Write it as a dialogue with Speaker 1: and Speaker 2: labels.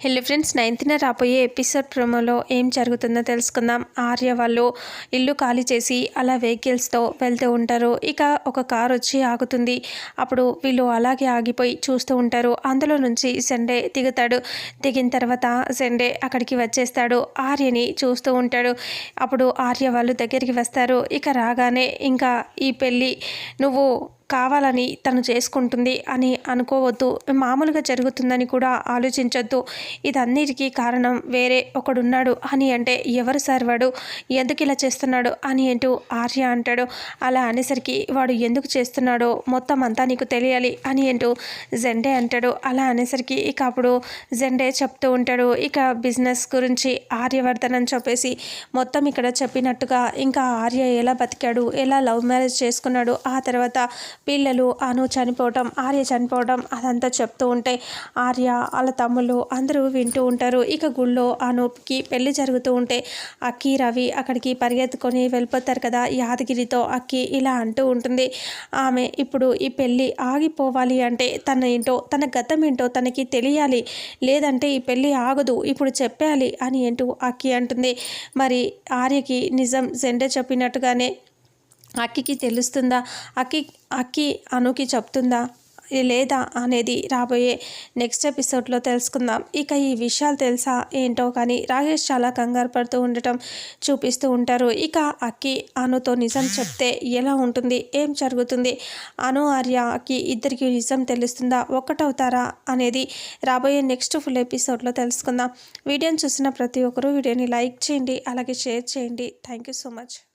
Speaker 1: హెల్లీ friends నైన్త్న రాబోయే episode ప్రోమోలో ఏం జరుగుతుందో తెలుసుకుందాం. ఆర్య వాళ్ళు ఇల్లు ఖాళీ చేసి అలా వెహికల్స్తో వెళ్తూ ఉంటారు. ఇక ఒక కార్ వచ్చి ఆగుతుంది. అప్పుడు వీళ్ళు అలాగే ఆగిపోయి చూస్తూ ఉంటారు. అందులో నుంచి సండే దిగుతాడు. దిగిన తర్వాత సండే అక్కడికి వచ్చేస్తాడు. ఆర్యని చూస్తూ ఉంటాడు. అప్పుడు ఆర్య వాళ్ళు దగ్గరికి వస్తారు. ఇక రాగానే ఇంకా ఈ పెళ్ళి నువ్వు కావాలని తను చేసుకుంటుంది అని అనుకోవద్దు. మామూలుగా జరుగుతుందని కూడా ఆలోచించొద్దు. ఇదన్నిటికీ కారణం వేరే ఒకడున్నాడు అని అంటే ఎవరు సార్ వాడు? ఎందుకు ఇలా చేస్తున్నాడు అని అంటూ ఆర్య అంటాడు. అలా అనేసరికి వాడు ఎందుకు చేస్తున్నాడో మొత్తం అంతా నీకు తెలియాలి అని అంటూ జెండే అంటాడు. అలా అనేసరికి ఇక అప్పుడు జెండే చెప్తూ ఉంటాడు. ఇక బిజినెస్ గురించి ఆర్యవర్ధన్ అని చెప్పేసి మొత్తం ఇక్కడ చెప్పినట్టుగా ఇంకా ఆర్య ఎలా బతికాడు? ఎలా లవ్ మ్యారేజ్ చేసుకున్నాడు? ఆ తర్వాత పిల్లలు అను చనిపోవటం ఆర్య చనిపోవటం అదంతా చెప్తూ ఉంటే ఆర్య వాళ్ళ తమ్ముళ్ళు అందరూ వింటూ ఉంటారు. ఇక గుళ్ళో అనూప్కి పెళ్ళి జరుగుతూ ఉంటే అక్కి రవి అక్కడికి పరిగెత్తుకొని వెళ్ళిపోతారు కదా యాదగిరితో అక్కి ఇలా అంటూ ఉంటుంది. ఆమె ఇప్పుడు ఈ పెళ్ళి ఆగిపోవాలి అంటే తన ఏంటో తన గతం ఏంటో తనకి తెలియాలి. లేదంటే ఈ పెళ్ళి ఆగదు ఇప్పుడు చెప్పాలి అని ఏంటో అక్కి అంటుంది. మరి ఆర్యకి నిజం జెండే చెప్పినట్టుగానే అక్కికి తెలుస్తుందా? అక్కి అక్కి అనుకి చెప్తుందా? లేదా అనేది రాబోయే నెక్స్ట్ ఎపిసోడ్లో తెలుసుకుందాం. ఇక ఈ విషయాలు తెలుసా? ఏంటో కానీ రాకేష్ చాలా కంగారు పడుతూ ఉండటం చూపిస్తూ ఉంటారు. ఇక అక్కి అనుతో నిజం చెప్తే ఎలా ఉంటుంది? ఏం జరుగుతుంది? అను ఆర్య అక్కి ఇద్దరికి నిజం తెలుస్తుందా? ఒక్కటవుతారా? అనేది రాబోయే నెక్స్ట్ ఫుల్ ఎపిసోడ్లో తెలుసుకుందాం. వీడియోని చూసిన ప్రతి ఒక్కరూ వీడియోని లైక్ చేయండి అలాగే షేర్ చేయండి. Thank you so much